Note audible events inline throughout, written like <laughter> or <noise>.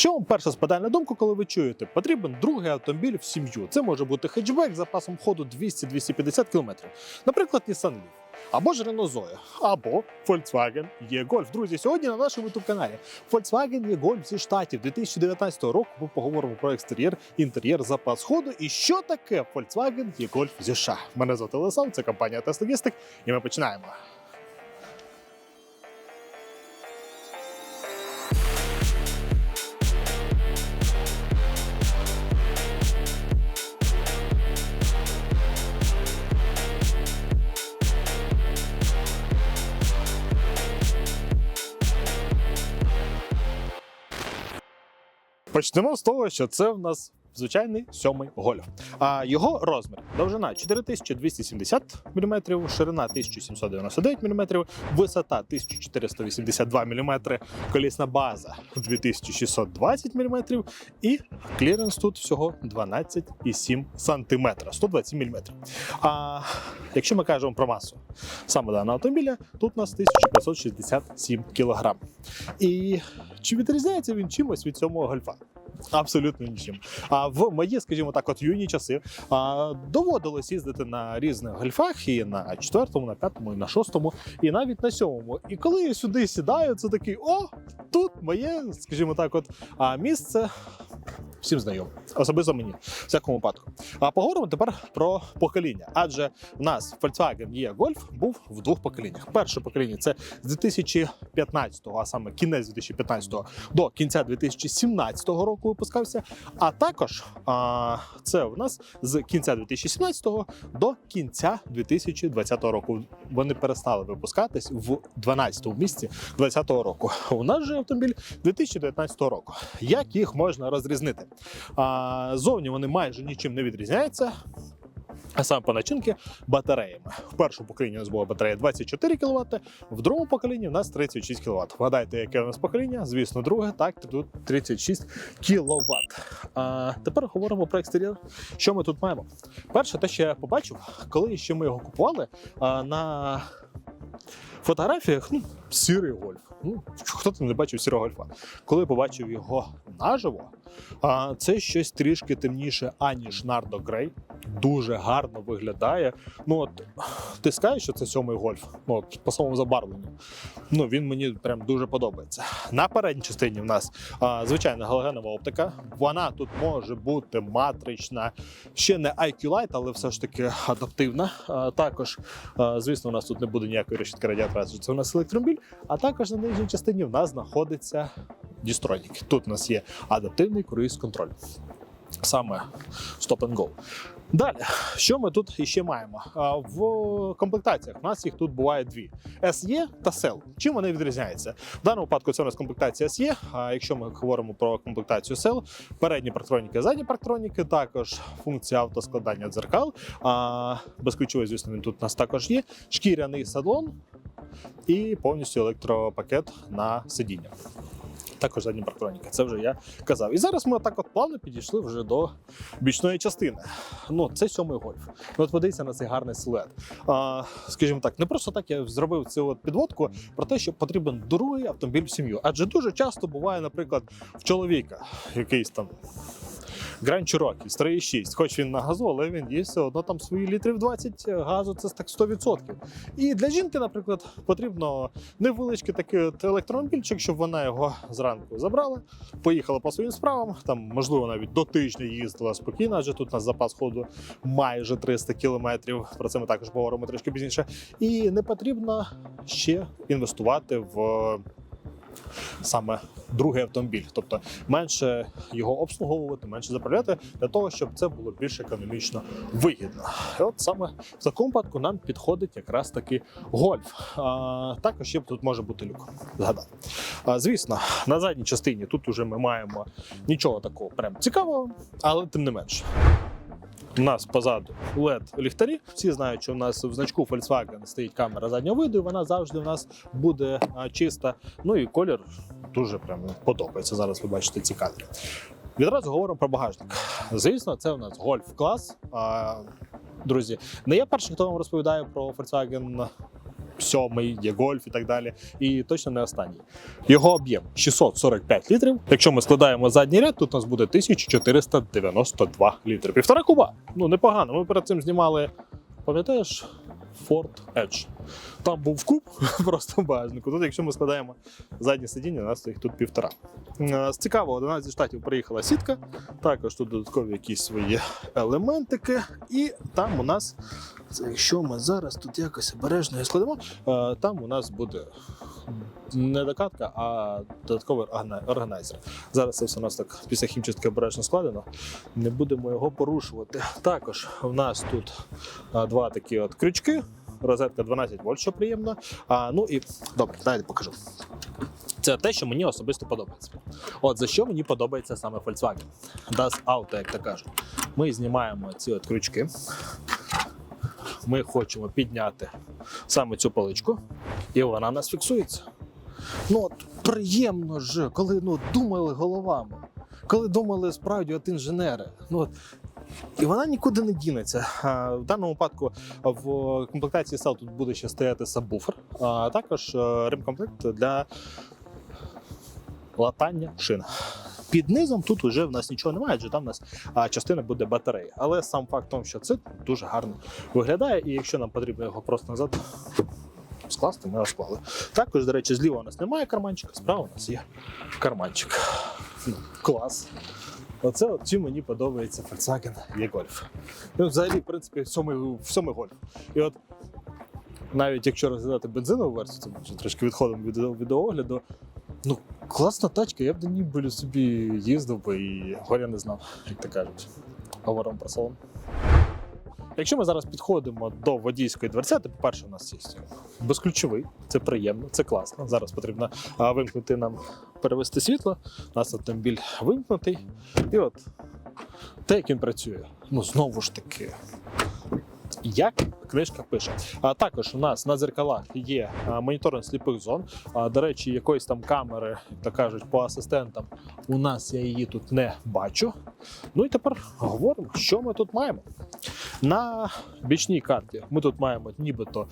Що вам перше спадає на думку, коли ви чуєте, потрібен другий автомобіль в сім'ю. Це може бути хетчбек з запасом ходу 200-250 км. Наприклад, Nissan Leaf. Або ж Renault Zoe, або Volkswagen E-Golf. Друзі, сьогодні на нашому youtube каналі Volkswagen E-Golf зі штатів 2019 року. Ми поговоримо про екстер'єр, інтер'єр, запас ходу і що таке Volkswagen E-Golf зі США. Мене звати Олександр, це компанія Тест-Логістик, і ми починаємо. Почнемо з того, що це в нас звичайний сьомий гольф. А його розмір довжина 4270 мм, ширина 1799 мм, висота 1482 мм, колісна база 2620 мм і кліренс тут всього 12,7 см, 127 мм. А якщо ми кажемо про масу саме даного автомобіля, тут у нас 1567 кг. І чи відрізняється він чимось від цього гольфа? Абсолютно нічим. А в мої, скажімо так, от юні часи а, доводилось їздити на різних гольфах і на четвертому, на п'ятому, і на шостому, і навіть на сьомому. І коли я сюди сідаю, це такий о, тут моє, скажімо так, от а місце. Всім знайоме, особисто мені в всякому випадку. А поговоримо тепер про покоління. Адже в нас Volkswagen E-Golf був в двох поколіннях. Перше покоління це з 2015-го, а саме кінець 2015-го до кінця 2017 року випускався. А також а, це в нас з кінця 2017 до кінця 2020 року. Вони перестали випускатись в 12-му місці 2020 року. У нас же автомобіль 2019 року. Як їх можна розрізнити? А, зовні вони майже нічим не відрізняються. А саме по начинки батареями. В першому поколінні у нас була батарея 24 кВт, в другому поколінні у нас 36 кВт. Вгадайте, яке у нас покоління? Звісно, друге, так, тут 36 кВт. А тепер говоримо про екстер'єр. Що ми тут маємо? Перше, те, що я побачив, коли ще ми його купували а, на фотографіях, ну, сірий гольф. Ну, хто там не бачив сірого гольфа? Коли побачив його наживо, а, це щось трішки темніше, аніж Нардо Грей. Дуже гарно виглядає. Ну от ти скажеш, що це сьомий гольф. Ну от, по самому забарвленню. Ну він мені прям дуже подобається. На передній частині в нас а, звичайна галогенова оптика. Вона тут може бути матрична, ще не IQ Light, але все ж таки адаптивна. А, також, а, звісно, у нас тут не буде ніякої решітки радіатора, адже це у нас електромобіль. А також на нижній частині в нас знаходиться дістройник. Тут у нас є адаптивний круїз контроль. Саме Stop and Go. Далі, що ми тут іще маємо? В комплектаціях у нас їх тут буває дві: SE та SEL. Чим вони відрізняються? В даному випадку це у нас комплектація SE, А якщо ми говоримо про комплектацію SEL, передні парктроніки, задні парктроніки, також функція автоскладання дзеркал. А, Безключовий, звісно, він тут у нас також є. Шкіряний салон і повністю електропакет на сидіння. Також задні парктроніки, це вже я казав. І зараз ми так от плавно підійшли вже до бічної частини. Ну, це сьомий гольф. Ну, от подивіться на цей гарний силует. А, скажімо так, не просто так я зробив цю от підводку про те, що потрібен другий автомобіль в сім'ю. Адже дуже часто буває, наприклад, в чоловіка якийсь там. Grand Cherokee з 3,6, хоч він на газу, але він є все одно там свої літрів 20 газу, це так 100%. І для жінки, наприклад, потрібно невеличкий такий от електромобільчик, щоб вона його зранку забрала, поїхала по своїм справам. Там, можливо, навіть до тижня їздила спокійно, адже тут у нас запас ходу майже 300 кілометрів. Про це ми також поговоримо трішки пізніше. І не потрібно ще інвестувати в. Саме другий автомобіль, тобто менше його обслуговувати, менше заправляти для того, щоб це було більш економічно вигідно. І от саме в такому випадку нам підходить якраз таки гольф. А, також ще тут може бути люк. Згадати. А, звісно, на задній частині тут уже ми маємо нічого такого прям цікавого, але тим не менше. У нас позаду led ліхтарі. Всі знають, що у нас в значку Volkswagen стоїть камера заднього виду, і вона завжди у нас буде а, чиста. Ну і колір дуже прям подобається. Зараз ви бачите ці кадри. Відразу говоримо про багажник. Звісно, це у нас гольф клас. Друзі, не я перший, хто вам розповідає про Volkswagen сьомий, є гольф і так далі. І точно не останній. Його об'єм 645 літрів. Якщо ми складаємо задній ряд, тут у нас буде 1492 літри. Півтора куба. Ну непогано. Ми перед цим знімали, пам'ятаєш, Ford Edge. Там був куб <laughs> просто в багажнику. Тут, якщо ми складаємо заднє сидіння, у нас їх тут півтора. Е, З цікавого, до нас зі штатів приїхала сітка. Також тут додаткові якісь свої елементики. І там у нас, якщо ми зараз тут якось обережно складемо, е, там у нас буде не докатка, а додатковий органайзер. Зараз це все у нас так після хімчистки обережно складено. Не будемо його порушувати. Також у нас тут два такі от крючки. Розетка 12 вольт, що приємно. А, ну і добре, далі покажу. Це те, що мені особисто подобається. От за що мені подобається саме Volkswagen. Das Auto, як то кажуть. Ми знімаємо ці от крючки. Ми хочемо підняти саме цю поличку, і вона нас фіксується. Ну от приємно ж, коли ну, думали головами, коли думали справді от інженери. Ну, от, і вона нікуди не дінеться. В даному випадку в комплектації сел тут буде ще стояти сабвуфер, а також ремкомплект для латання шин. Під низом тут вже в нас нічого немає, адже там у нас частина буде батареї. Але сам факт в тому, що це дуже гарно виглядає, і якщо нам потрібно його просто назад скласти, ми розклали. Також, до речі, зліва у нас немає карманчика, справа у нас є карманчик. Ну, Клас. Оце от чим мені подобається Volkswagen E-Golf. Ну, взагалі, в принципі, сьомий, сьомий гольф. І от навіть якщо розглядати бензинову версію, це вже трошки відходимо від відеоогляду, Ну, класна тачка, я б до ній собі їздив би і горя не знав, як то кажуть. Говоримо про салон. Якщо ми зараз підходимо до водійської дверцяти, по-перше, у нас є безключовий, це приємно, це класно. Зараз потрібно вимкнути нам перевести світло. У нас автомобіль вимкнутий. І от те, як він працює. Ну, знову ж таки, як книжка пише. А також у нас на дзеркалах є моніторинг сліпих зон. А, до речі, якоїсь там камери, то кажуть, по асистентам. У нас я її тут не бачу. Ну і тепер говоримо, що ми тут маємо. На бічній карті ми тут маємо нібито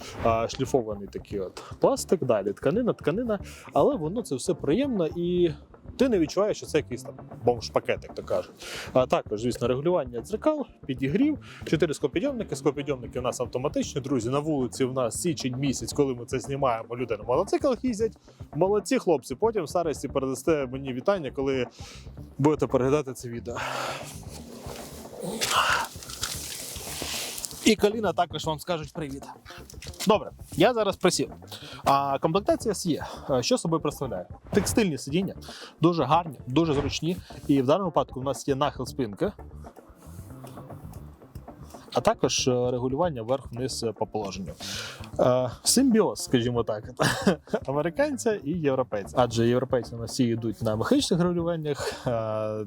шліфований такий от пластик, далі тканина, тканина, але воно це все приємно і. Ти не відчуваєш, що це якийсь там бомж-пакет, як то кажуть. А також, звісно, регулювання дзеркал, підігрів, чотири скопідйомники. Скопідйомники у нас автоматичні. Друзі, на вулиці в нас січень місяць, коли ми це знімаємо, люди на мотоциклах їздять. Молодці хлопці. Потім в старості передасте мені вітання, коли будете переглядати це відео. І коліна також вам скажуть привіт. Добре, я зараз присів. А комплектація є. Е, Що собою представляє? Текстильні сидіння, дуже гарні, дуже зручні. І в даному випадку у нас є нахил спинки. А також е, регулювання вверх-вниз е, по положенню. Симбіоз, скажімо так, <laughs> американця і європейця. Адже європейці у всі йдуть на механічних регулюваннях,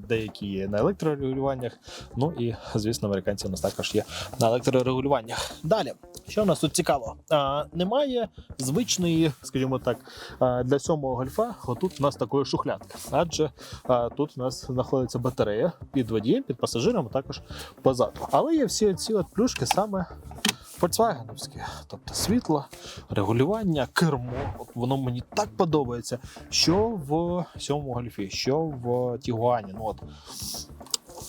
деякі є на електрорегулюваннях. Ну і, звісно, американці у нас також є на електрорегулюваннях. Далі, що у нас тут цікаво? Немає звичної, скажімо так, для сьомого гольфа. Отут у нас такої шухлядки. Адже тут у нас знаходиться батарея під водієм, під пасажиром, а також позаду. Але є всі ці от плюшки саме. Volkswagen-овські. тобто світло, регулювання, кермо. От воно мені так подобається, що в сьомому гольфі, що в Тігуані. Ну от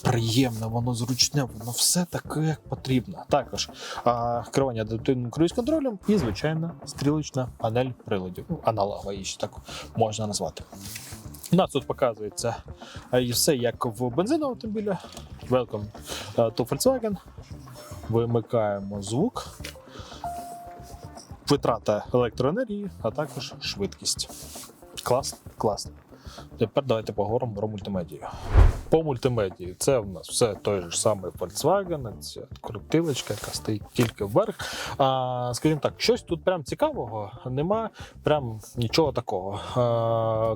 приємне, воно зручне, воно все таке, як потрібно. Також а, керування адаптивним круїз-контролем і, звичайно, стрілочна панель приладів. Ну, аналогова її ще так можна назвати. У нас тут показується все як в бензиновому автомобілі. Welcome to Volkswagen. Вимикаємо звук, витрата електроенергії, а також швидкість. Клас, класно. Тепер давайте поговоримо про мультимедію. По мультимедії це в нас все той же самий Volkswagen, ця крутилочка, яка стоїть тільки вверх. А, скажімо так, щось тут прям цікавого нема, прям нічого такого. А,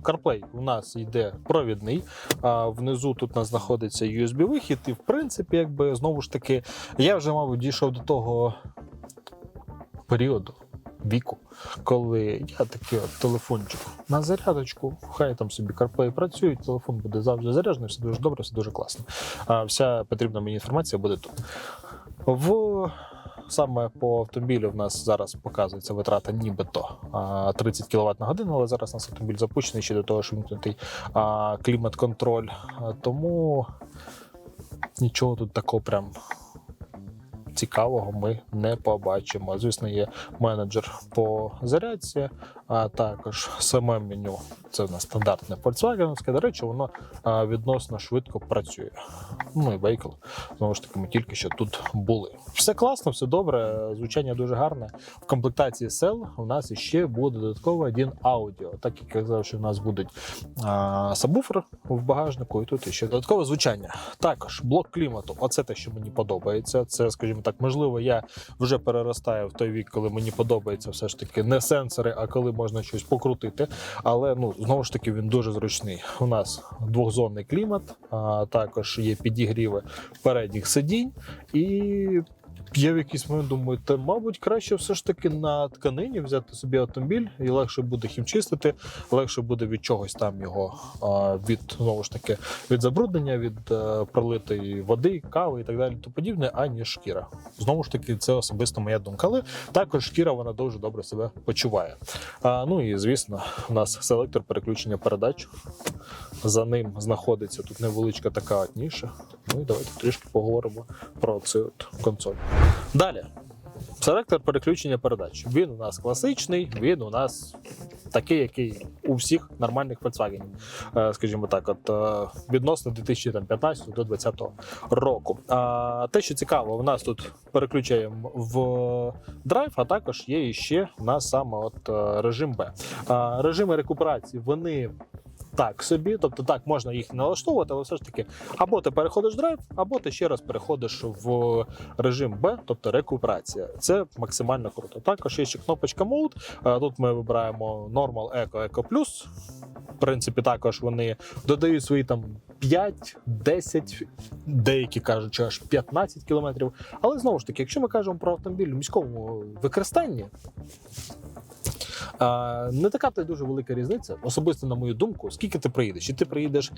CarPlay у нас йде провідний, а внизу тут у нас знаходиться USB-вихід, і в принципі, якби знову ж таки, я вже, мабуть, дійшов до того періоду. Віку, коли я такий от телефончик на зарядочку, хай там собі CarPlay працює, телефон буде завжди заряджений, все дуже добре, все дуже класно. А вся потрібна мені інформація буде тут. В саме по автомобілю в нас зараз показується витрата нібито 30 кВт на годину, але зараз у нас автомобіль запущений ще до того, що вимкнутий а, клімат-контроль. Тому нічого тут такого прям цікавого ми не побачимо. Звісно, є менеджер по зарядці, а також саме меню. Це в нас стандартне Volkswagen. До речі, воно відносно швидко працює. Ну і Vehicle. Знову ж таки, ми тільки що тут були. Все класно, все добре, звучання дуже гарне. В комплектації сел у нас ще буде додатково один аудіо. Так як я казав, що в нас будуть а, сабвуфер в багажнику, і тут ще додаткове звучання. Також блок клімату. Оце те, що мені подобається. Це, скажімо так, можливо, я вже переростаю в той вік, коли мені подобається все ж таки не сенсори, а коли можна щось покрутити. Але ну знову ж таки він дуже зручний. У нас двохзонний клімат, а також є підігріви передніх сидінь і. Я в якийсь момент думаю, та мабуть краще все ж таки на тканині взяти собі автомобіль і легше буде хімчистити, легше буде від чогось там його від знову ж таки від забруднення, від е, пролитої води, кави і так далі, то подібне, аніж шкіра. Знову ж таки, це особисто моя думка. Але також шкіра вона дуже добре себе почуває. А, ну і звісно, у нас селектор переключення передач. За ним знаходиться тут невеличка така ніша. Ну і давайте трішки поговоримо про цю консоль. Далі. Селектор переключення передач. Він у нас класичний, він у нас такий, який у всіх нормальних Volkswagen. Е, Скажімо так, от е, відносно 2015 до 2020 року. А те, що цікаво, у нас тут переключаємо в драйв, а також є ще у нас саме от е, режим Б. Режими рекуперації вони. Так собі, тобто так можна їх налаштовувати, але все ж таки, або ти переходиш в драйв, або ти ще раз переходиш в режим Б, тобто рекуперація. Це максимально круто. Також є ще кнопочка Mode. Е, Тут ми вибираємо Normal Eco, Eco Plus. В принципі, також вони додають свої там 5, 10, деякі кажуть, аж 15 кілометрів. Але знову ж таки, якщо ми кажемо про автомобіль в міському використанні, не така то дуже велика різниця, особисто на мою думку, скільки ти проїдеш. Чи ти проїдеш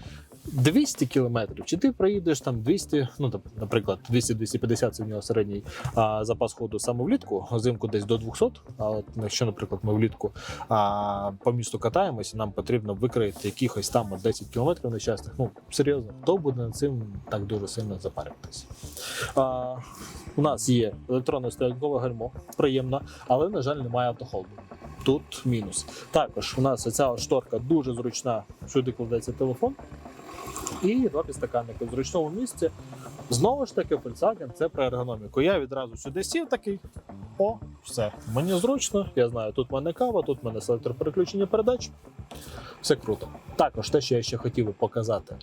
200 кілометрів, чи ти проїдеш там 200, ну там, наприклад, 200-250 це в нього середній а, запас ходу саме влітку, взимку десь до 200. А от якщо, наприклад, ми влітку а, по місту катаємося, нам потрібно викрити якихось там 10 кілометрів нещасних. Ну серйозно, хто буде над цим так дуже сильно запарюватися? У нас є електронне стоянкове гальмо, приємно, але на жаль, немає автохолду. Тут мінус. Також у нас ця шторка дуже зручна, сюди кладеться телефон. І два підстаканники в зручному місці. Знову ж таки, Volkswagen це про ергономіку. Я відразу сюди сів такий. О, все. Мені зручно. Я знаю, тут в мене кава, тут в мене селектор переключення передач. Все круто. Також те, що я ще хотів би показати,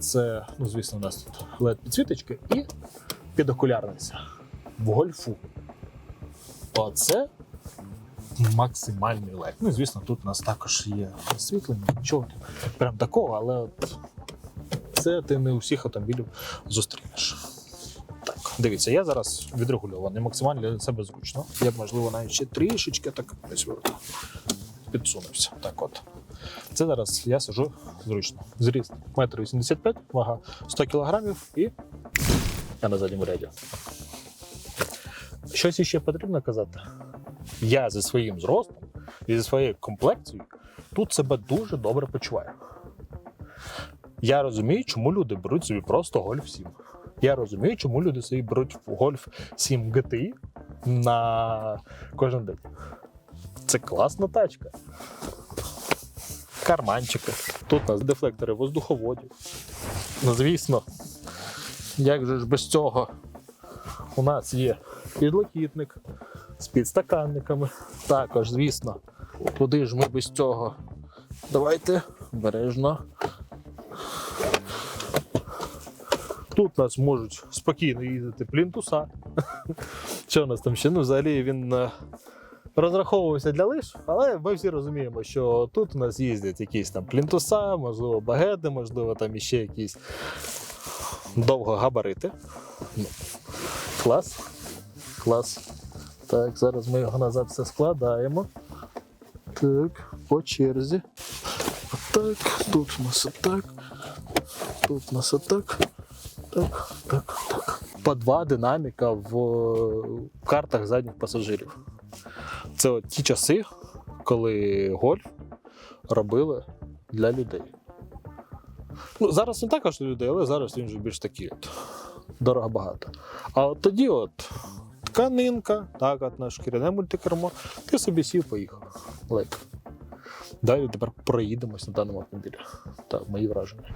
це, ну, звісно, у нас тут led підсвіточки і підокулярниця в гольфу. Оце максимальний лайк. Ну звісно, тут у нас також є освітлення, нічого прям такого, але от це ти не у всіх автомобілів зустрінеш. Так, дивіться, я зараз відрегульований, максимально для себе зручно. Я б, можливо, навіть ще трішечки так от підсунувся. Так от. Це зараз я сижу зручно. Зріст 1,85 м, вага 100 кг і я на задньому ряді. Щось іще потрібно казати. Я зі своїм зростом і зі своєю комплекцією тут себе дуже добре почуваю. Я розумію, чому люди беруть собі просто Golf 7. Я розумію, чому люди собі беруть Golf 7 GTI на кожен день. Це класна тачка. Карманчики. Тут у нас дефлектори воздуховодів. Ну, звісно, як же ж без цього? У нас є підлокітник з підстаканниками. Також, звісно, куди ж ми без цього? Давайте обережно. Тут нас можуть спокійно їздити плінтуса. <laughs> Що у нас там ще? Ну, взагалі він е, розраховувався для лиш, але ми всі розуміємо, що тут у нас їздять якісь там плінтуса, можливо, багети, можливо, там іще якісь довгогабарити. Ну, клас. Клас. Так, зараз ми його назад все складаємо. Так, по черзі. Так, тут у нас отак. Тут у нас отак. Так, так, так. по два динаміка в картах задніх пасажирів. Це от ті часи, коли гольф робили для людей. Ну, зараз не також людей, але зараз він вже більш такий от дорого багато. А от тоді от тканинка, так, от наш шкіряне мультикермо, ти собі сів, поїхав. Лайк. Далі тепер проїдемось на даному автомобілі. Так, мої враження.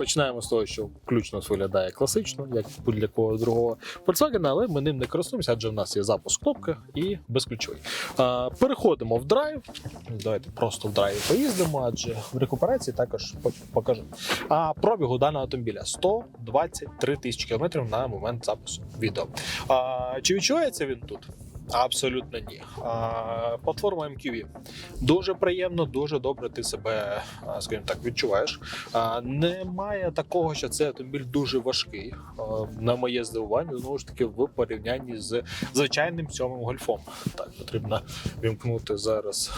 Починаємо з того, що ключ нас виглядає класично, як будь-для кого другого Volkswagen, але ми ним не користуємося, адже в нас є запуск кнопки і безключовий. Переходимо в драйв. Давайте просто в драйві поїздимо, адже в рекуперації також покажу. А пробігу даного автомобіля 123 тисячі кілометрів на момент запису відео. А, чи відчувається він тут? Абсолютно ні. А, платформа MQV. Дуже приємно, дуже добре ти себе, а, скажімо так, відчуваєш. А, немає такого, що цей автомобіль дуже важкий. А, на моє здивування, знову ж таки, в порівнянні з звичайним сьомим гольфом. Так, потрібно вімкнути зараз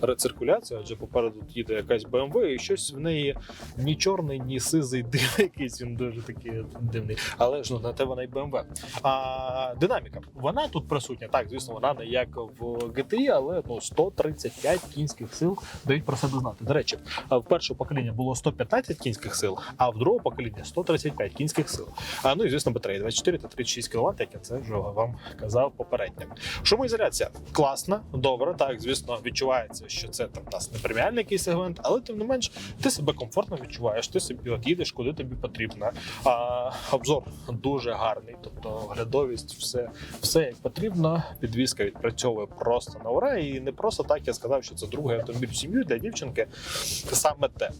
рециркуляцію, адже попереду їде якась BMW, і щось в неї ні чорний, ні сизий дим <laughs> якийсь, він дуже такий дивний. Але ж ну, на те вона й BMW. А, динаміка. Вона тут присутня. Так, звісно, вона не як в GTI, але ну, 135 кінських сил дають про себе знати. До речі, в першого покоління було 115 кінських сил, а в другого покоління 135 кінських сил. А, ну і звісно, батареї 24 та 36 кВт, як я це вже вам казав попередньо. Шумоізоляція класна, добра. Так, звісно, відчувається, що це там нас не преміальний якийсь сегмент, але тим не менш ти себе комфортно відчуваєш. Ти собі от їдеш, куди тобі потрібно. А, обзор дуже гарний, тобто оглядовість, все, все як потрібно. Підвізка відпрацьовує просто на ура. І не просто так я сказав, що це другий автомобіль в сім'ю для дівчинки. Саме те.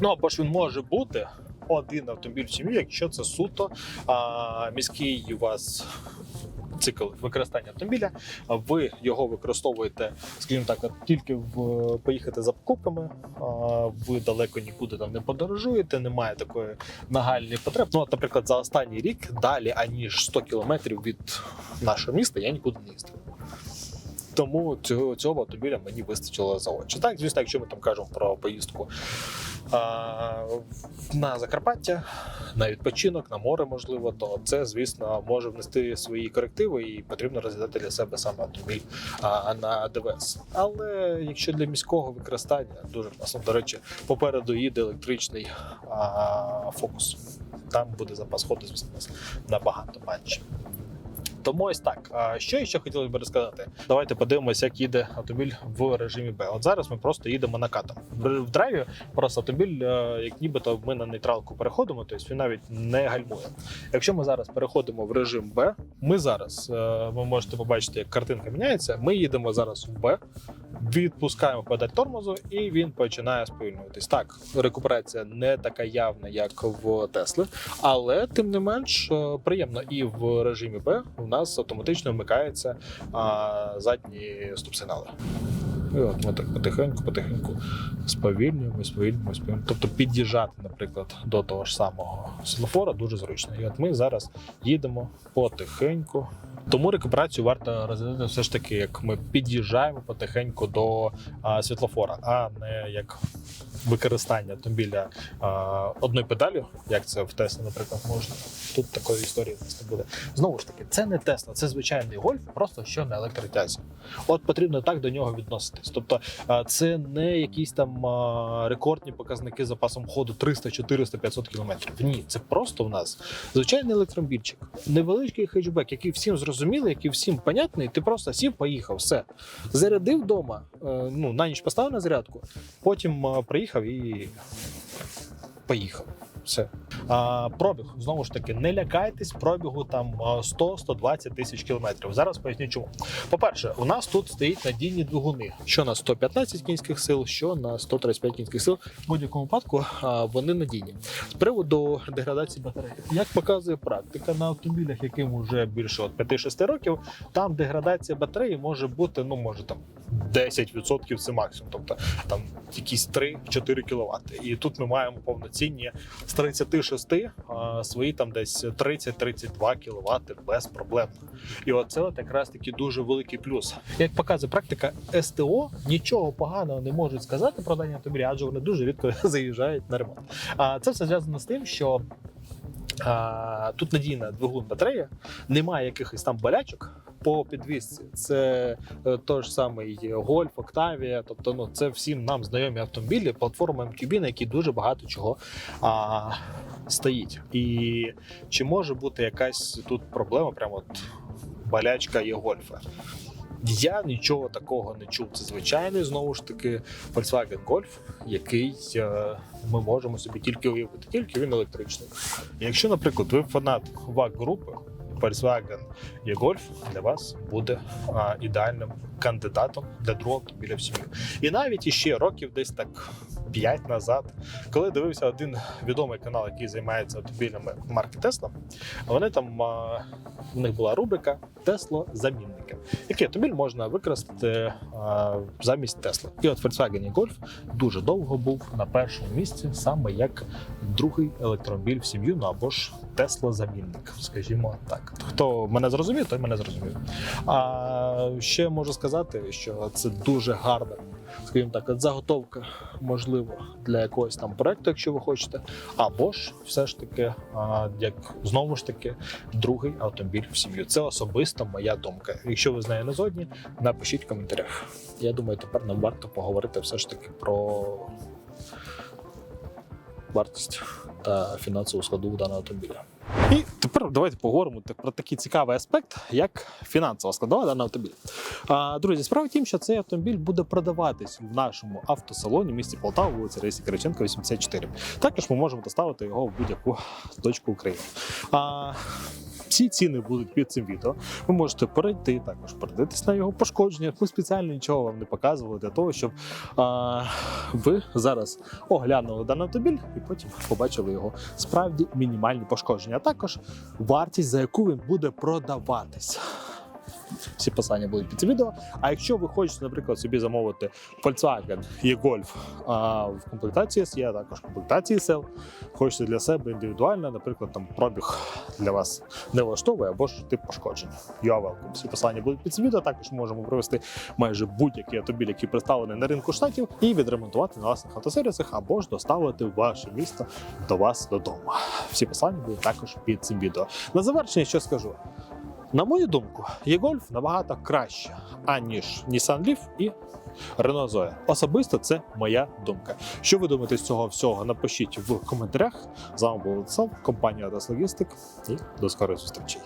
Ну або ж він може бути. Один автомобіль в сім'ю, якщо це суто а, міський у вас цикл використання автомобіля, ви його використовуєте, скажімо так, тільки в поїхати за покупками. Ви далеко нікуди там не подорожуєте, немає такої нагальної потреби. Ну, наприклад, за останній рік далі аніж 100 кілометрів від нашого міста я нікуди не їздив. Тому цього, цього автомобіля мені вистачило за очі. Так, звісно, якщо ми там кажемо про поїздку на Закарпаття, на відпочинок, на море, можливо, то це, звісно, може внести свої корективи і потрібно розглядати для себе саме автомобіль на ДВС. Але якщо для міського використання дуже класно, до речі, попереду їде електричний фокус. Там буде запас ходу, звісно, набагато менше. Тому ось так. А що ще хотілося б розказати? Давайте подивимося, як їде автомобіль в режимі Б. От зараз ми просто їдемо накатом. В в драйві просто автомобіль, е, як нібито ми на нейтралку переходимо, тобто він навіть не гальмує. Якщо ми зараз переходимо в режим Б, ми зараз е, ви можете побачити, як картинка міняється. Ми їдемо зараз в Б, відпускаємо педаль тормозу, і він починає сповільнюватись. Так, рекуперація не така явна, як в Тесли, але тим не менш е, приємно. І в режимі Б у нас автоматично вмикаються задні стоп-сигнали. І от ми так потихеньку, потихеньку сповільнюємо, сповільнюємо, сповільнюємо. Тобто під'їжджати, наприклад, до того ж самого світлофора дуже зручно. І от ми зараз їдемо потихеньку. Тому рекуперацію варто розглядати все ж таки, як ми під'їжджаємо потихеньку до а, світлофора, а не як використання автомобіля а, одною педалю, як це в Теслі, наприклад, можна. Тут такої історії в нас не буде. Знову ж таки, це не Тесла, це звичайний гольф, просто що на електротязі. От потрібно так до нього відноситись. Тобто, це не якісь там рекордні показники запасом ходу 300, 400, 500 кілометрів. Ні, це просто в нас звичайний електромобільчик, невеличкий хетчбек, який всім зрозумілий, який всім понятний. Ти просто сів, поїхав, все зарядив вдома. е, Ну на ніч поставив на зарядку, потім приїхав і поїхав. Все. А, пробіг знову ж таки, не лякайтесь пробігу там 100-120 тисяч кілометрів. Зараз поясню чому. По-перше, у нас тут стоїть надійні двигуни, що на 115 кінських сил, що на 135 кінських сил. В будь-якому випадку вони надійні. З приводу деградації батареї, як показує практика на автомобілях, яким вже більше от 5-6 років, там деградація батареї може бути, ну може там 10% це максимум, тобто там якісь 3-4 кВт. І тут ми маємо повноцінні 36 а, свої там десь 30-32 кВт без проблем. І оце от якраз таки дуже великий плюс. Як показує практика, СТО нічого поганого не можуть сказати про дані автомобілі, адже вони дуже рідко <laughs> заїжджають на ремонт. А це все зв'язано з тим, що тут надійна двигун батарея, немає якихось там болячок по підвісці. Це е, той ж самий Гольф, Октавія. Тобто, ну це всім нам знайомі автомобілі, платформа MQB, на якій дуже багато чого а, стоїть. І чи може бути якась тут проблема? Прямо от болячка є гольфа. Я нічого такого не чув. Це звичайний знову ж таки Volkswagen Golf, який е, ми можемо собі тільки уявити, тільки він електричний. Якщо, наприклад, ви фанат ваг групи Volkswagen e-Golf для вас буде ідеальним кандидатом для другого автомобіля в. І навіть іще років десь так 5 назад, коли дивився один відомий канал, який займається автомобілями марки Tesla, вони там у них була рубрика Tesla замінники. Який автомобіль можна використати замість Tesla. І от Volkswagen Golf дуже довго був на першому місці, саме як другий електромобіль в сім'ю, ну або ж Tesla замінник, скажімо так. Хто мене зрозумів, той мене зрозумів. А ще можу сказати, що це дуже гарна, скажімо так, заготовка, можливо, для якогось там проекту, якщо ви хочете, або ж все ж таки, як знову ж таки, другий автомобіль в сім'ю. Це особисто моя думка. Якщо ви з нею не згодні, напишіть в коментарях. Я думаю, тепер нам варто поговорити все ж таки про вартість та фінансову складову даного автомобіля. І тепер давайте поговоримо про такий цікавий аспект, як фінансова складова даного автомобіля. Друзі, справа в тім, що цей автомобіль буде продаватись в нашому автосалоні в місті Полтава, вулиця Рейсі Кириченка, 84. Також ми можемо доставити його в будь-яку точку України. Всі ціни будуть під цим відео. Ви можете перейти також, передивитись на його пошкодження. Ми спеціально нічого вам не показували для того, щоб а, ви зараз оглянули даний автомобіль і потім побачили його справді мінімальні пошкодження, а також вартість, за яку він буде продаватись. Всі посилання будуть під відео. А якщо ви хочете, наприклад, собі замовити Volkswagen e-Golf а, в комплектації S, є також комплектації SL, хочете для себе індивідуально, наприклад, там пробіг для вас не влаштовує або ж тип пошкодження. You welcome. Всі посилання будуть під відео. Також можемо привезти майже будь-який автомобіль, який представлений на ринку штатів, і відремонтувати на власних автосервісах або ж доставити в ваше місто до вас додому. Всі посилання будуть також під цим відео. На завершення, що скажу. На мою думку, e-Golf набагато краще, аніж Nissan Leaf і Renault Zoe. Особисто це моя думка. Що ви думаєте з цього всього? Напишіть в коментарях. З вами був Олександр, компанія Logistic і до скорої зустрічі.